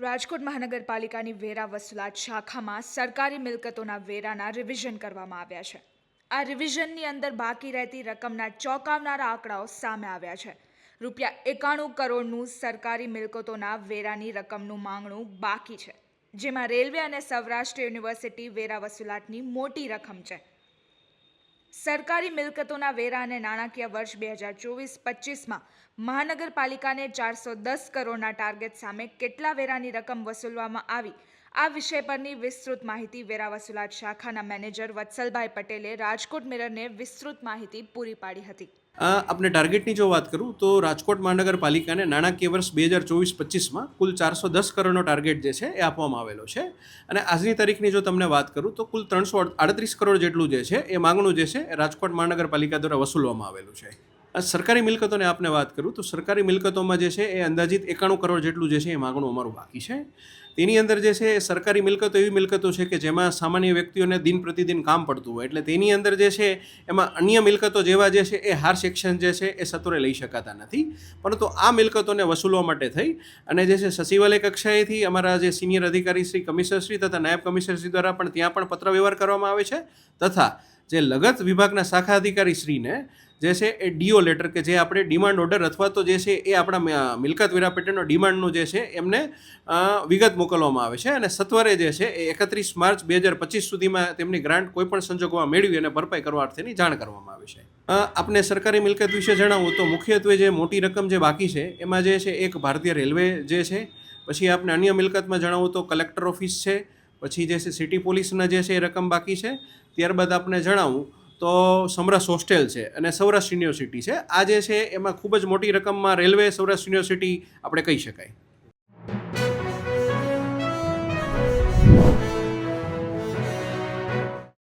રાજકોટ મહાનગરપાલિકાની વેરા વસૂલાત શાખામાં સરકારી મિલકતોના વેરાના રિવિઝન કરવામાં આવ્યા છે. આ રિવિઝનની અંદર બાકી રહેતી રકમના ચોંકાવનારા આંકડાઓ સામે આવ્યા છે. રૂપિયા એકાણું કરોડનું સરકારી મિલકતોના વેરાની રકમનું માંગણું બાકી છે. જેમાં રેલવે અને સૌરાષ્ટ્ર યુનિવર્સિટી વેરા વસૂલાતની મોટી રકમ છે. સરકારી મિલકતોના વેરા અને નાણાકીય વર્ષ બે હજાર ચોવીસ પચીસમાં મહાનગરપાલિકાને ચારસો દસ કરોડના ટાર્ગેટ સામે કેટલા વેરાની રકમ વસૂલવામાં આવી? આ વિષય પરની વિસ્તૃત માહિતી વેરા વસૂલાત શાખાના મેનેજર વત્સલભાઈ પટેલે રાજકોટ મિરરને વિસ્તૃત માહિતી પૂરી પાડી હતી. આપણે ટાર્ગેટની જો વાત કરું તો રાજકોટ મહાનગરપાલિકાને નાણાકીય વર્ષ બે હજાર ચોવીસ પચીસમાં કુલ ચારસો દસ કરોડનો ટાર્ગેટ જે છે એ આપવામાં આવેલો છે. અને આજની તારીખની જો તમને વાત કરું તો કુલ ત્રણસો આડત્રીસ કરોડ જેટલું જે છે એ માંગણું જે છે એ રાજકોટ મહાનગરપાલિકા દ્વારા વસૂલવામાં આવેલું છે. સરકારી મિલકતોને આપને વાત કરું તો સરકારી મિલકતોમાં જે છે એ અંદાજિત એકાણું કરોડ જેટલું જે છે એ માંગણું અમારું બાકી છે. તેની અંદર જે છે એ સરકારી મિલકતો એવી મિલકતો છે કે જેમાં સામાન્ય વ્યક્તિઓને દિન પ્રતિદિન કામ પડતું હોય. એટલે તેની અંદર જે છે, એમાં અન્ય મિલકતો જેવા જે છે, એ હાર સેક્શન જે છે, એ સત્વરે લઈ શકાતા નથી. પરંતુ આ મિલકતોને વસૂલવા માટે થઈ અને જે છે, સચિવાલય કક્ષાએથી અમારા જે સિનિયર અધિકારી શ્રી કમિશનરશ્રી તથા નાયબ કમિશનરશ્રી દ્વારા પણ ત્યાં પણ પત્ર વ્યવહાર કરવામાં આવે છે. તથા જે લગત વિભાગના શાખા અધિકારી શ્રીને જે છે, એ ડીઓ લેટર કે જે આપણે ડિમાન્ડ ઓર્ડર અથવા તો જે છે, એ આપણા મિલકત વેરા પેટર્નનો ડિમાન્ડનું જે છે, એમને વિગત મોકલવામાં આવે છે અને સત્વરે જે છે એ એકત્રીસ માર્ચ બે હજાર પચીસ સુધીમાં તેમની ગ્રાન્ટ કોઈપણ સંજોગોમાં મેળવી અને ભરપાઈ કરવા અર્થેની જાણ કરવામાં આવે છે. આપને સરકારી મિલકત વિશે જણાવું તો મુખ્યત્વે જે મોટી રકમ જે બાકી છે, એમાં જે છે એક ભારતીય રેલવે જે છે, પછી આપને અન્ય મિલકતમાં જણાવું તો કલેક્ટર ઓફિસ છે, પછી જે છે સિટી પોલીસના જે છે એ રકમ બાકી છે. ત્યારબાદ આપને જણાવું તો સમરસ હોસ્ટેલ છે અને સૌરાષ્ટ્ર યુનિવર્સિટી છે. આ જે છે એમાં ખૂબ જ મોટી રકમમાં રેલવે સૌરાષ્ટ્ર યુનિવર્સિટી આપણે કહી શકાય.